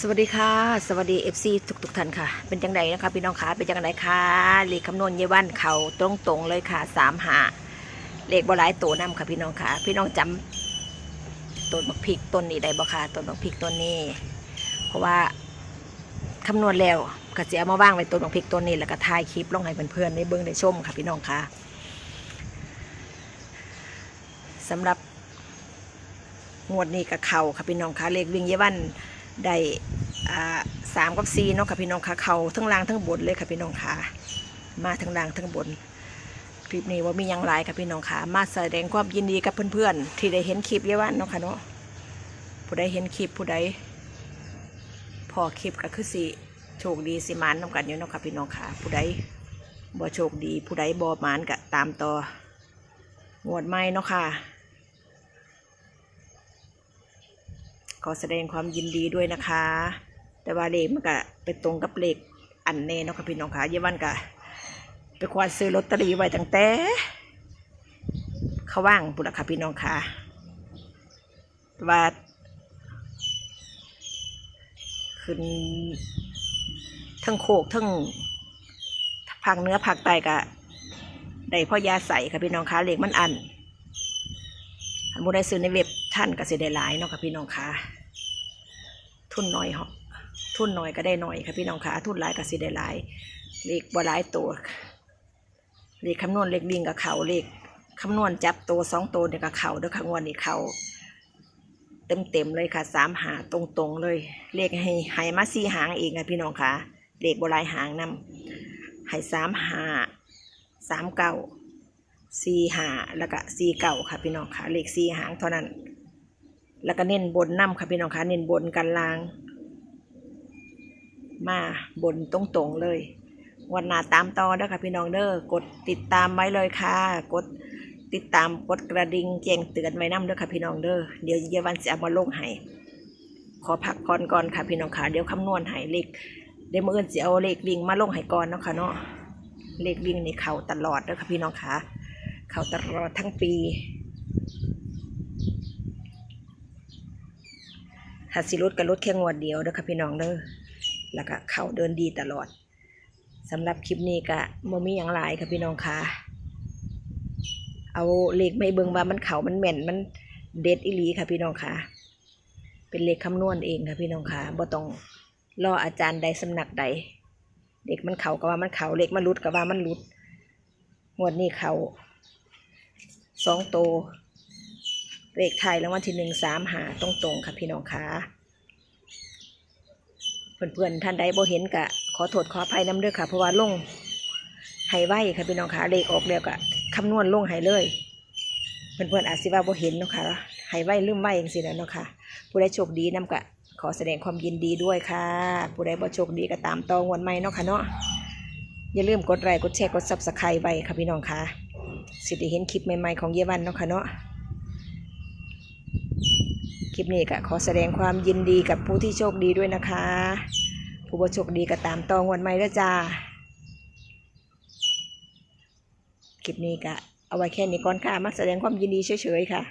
สวัสดีค่ะ สวัสดีเอฟซีทุกทุกๆท่านค่ะ เป็นจังไดนะคะพี่น้องขาเป็นจังไดคะเลขคำนวณเยวันเขาตรงตรงเลยค่ะสามหาเลขบหลายตัวนำค่ะพี่น้องค่ะ พี่น้องจำต้นบักพริกต้นนี้ได้บ่ค่ะต้นบักพริกต้นนี้ เพราะว่าคำนวณแล้วก็จะเอามาว่างไว้ต้นบักพริกต้นนี้แล้วก็ถ่ายคลิปลงให้เพื่อนๆได้เบิ่งได้ชมค่ะ พี่น้องค่ะสำหรับงวดนี้กับเขาค่ะพี่น้องค่ะเลขวิ่งเยวัน ได้สามกับสี่เนาะค่ะพี่น้องค่ะเขาทั้งล่างทั้งบนเลยค่ะพี่น้องค่ะมาทั้งล่างทั้งบนคลิปนี้ว่ามียังไรค่ะพี่น้องค่ะ มาแสดงความยินดีกับเพื่อนๆ ที่ได้เห็นคลิปเยวันเนาะค่ะเนาะผู้ใดเห็นคลิปผู้ใดพอคลิปก็คือสิโชคดีสิมานน้ำกันอยู่เนาะค่ะพี่น้องค่ะ ผู้ใดบ่โชคดี ผู้ใดบ่มานก็ตามต่องวดใหม่เนาะค่ะ ขอแสดงความยินดีด้วยนะคะ แต่ว่าเลขมันก็ไปตรงกับเลขอันเน่เนาะค่ะพี่น้องค่ะเยาวันก็ไปควานซื้อลอตเตอรี่ไว้ตั้งแต่เขาว่างปุระค่ะพี่น้องค่ะแต่ว่าขึ้นทั้งโคกทั้งผักเนื้อผักไตกะได้พ่อยาใส่ค่ะพี่น้องค่ะเลขมันอัน อันบ่ได้ซื้อในเว็บท่านก็สิได้หลายเนาะค่ะพี่น้องค่ะทุนน้อยเหาะทุนน้อยก็ได้น้อยค่ะพี่น้องค่ะทุนหลายก็สิได้หลายเลขบ่หลายตัวเลขคำนวณเลขวิ่งกับเขาเลขคำนวณจับตัวสองตัวเนี่ยกับเขาเด้อค่ะงวดนี้เขาเต็มเต็มเลยค่ะสามหาตรงๆเลย เลขให้ให้มาสี่หางเองค่ะพี่น้องค่ะเลขบ่หลายหางนำให้สามหาสามเก้า สี่หาแล้วก็สี่เก่าค่ะพี่น้องค่ะเลขสี่หางเท่านั้น แล้วก็เน้นบนน้ำค่ะพี่น้องค่ะเน้นบนกันลาง มาบนตรงๆเลยวันหน้าตามต่อเด้อค่ะพี่น้องเด้อกดติดตามไว้เลยค่ะ กดติดตามกดกระดิ่งแจ้งเตือนไว้น้ำเด้อค่ะพี่น้องเด้อเดี๋ยวเยาวันจะเอามาลงให้ขอพักผ่อนก่อนค่ะพี่น้องค่ะเดี๋ยวคำนวณให้เลขเดี๋ยวมื่ออื่นจะเอาเลขวิ่งมาลงให้ก่อนเนาะค่ะเนาะเลขวิ่งนี่เข้าตลอดเด้อค่ะพี่น้องค่ะ เขาตลอดทั้งปีถ้าสิรถกับรถแค่งวดเดียวเด้อค่ะพี่น้องเด้อแล้วก็เขาเดินดีตลอดสำหรับคลิปนี้ก็บ่มีอย่างหลายค่ะพี่น้องค่ะ เอาเลขไม่เบิงว่ามันเขามันแม่นมันเด็ดอีหลีค่ะพี่น้องค่ะ เป็นเลขคำนวณเองค่ะพี่น้องค่ะบ่ต้องรออาจารย์ใดสำนักใด เด็กมันเขาก็ว่ามันเขาเลขมันรุดก็ว่ามันรุดงวดนี้เขา สองโตเลขไทยรางวัลที่หนึ่งสามหาตรงตรงๆค่ะพี่น้องคะเพื่อนๆท่านใดบ่เห็นกะ ขอโทษขออภัยน้ำเด้อค่ะ เพราะว่าลงให้ไว้ค่ะพี่น้องคะเลขออกแล้วกะคำนวณลงให้เลย เพื่อนๆอาจสิว่าบ่เห็นเนาะค่ะให้ไว้ลืมไว้อย่างสินะเนาะค่ะ ผู้ใดโชคดีนำกะ ขอแสดงความยินดีด้วยค่ะ ผู้ใดบ่โชคดีก็ตามตองวันใหม่เนาะค่ะเนาะอย่าลืมกดไลค์กดแชร์กดซับสไครต์ไว้ค่ะพี่น้องค่ะ สิได้เห็นคลิปใหม่ๆของเยวันเนาะค่ะเนาะคลิปนี้ก็ขอแสดงความยินดีกับผู้ที่โชคดีด้วยนะคะ ผู้บ่โชคดีก็ตามตองวันใหม่แล้วจ้าคลิปนี้ก็เอาไว้แค่นี้ก่อนค่ะมาแสดงความยินดีเฉยๆค่ะ